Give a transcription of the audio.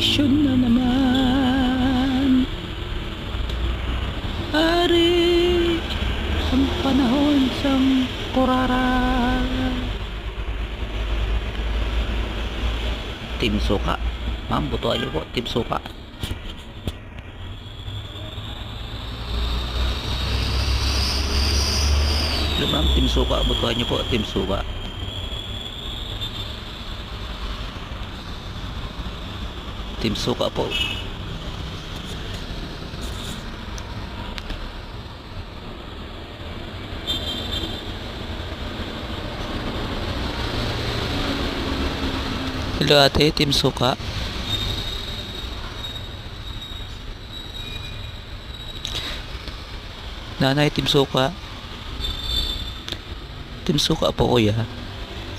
Addiction na naman. Ari Ang panahon sang kurara Team Suka Ma'am, buto ayo po Team Suka Ma'am, Team Suka Butuhan niyo po Team Suka Team Suka po. Hello ate, Team Suka. Nanay, Team Suka. Team Suka po kuya.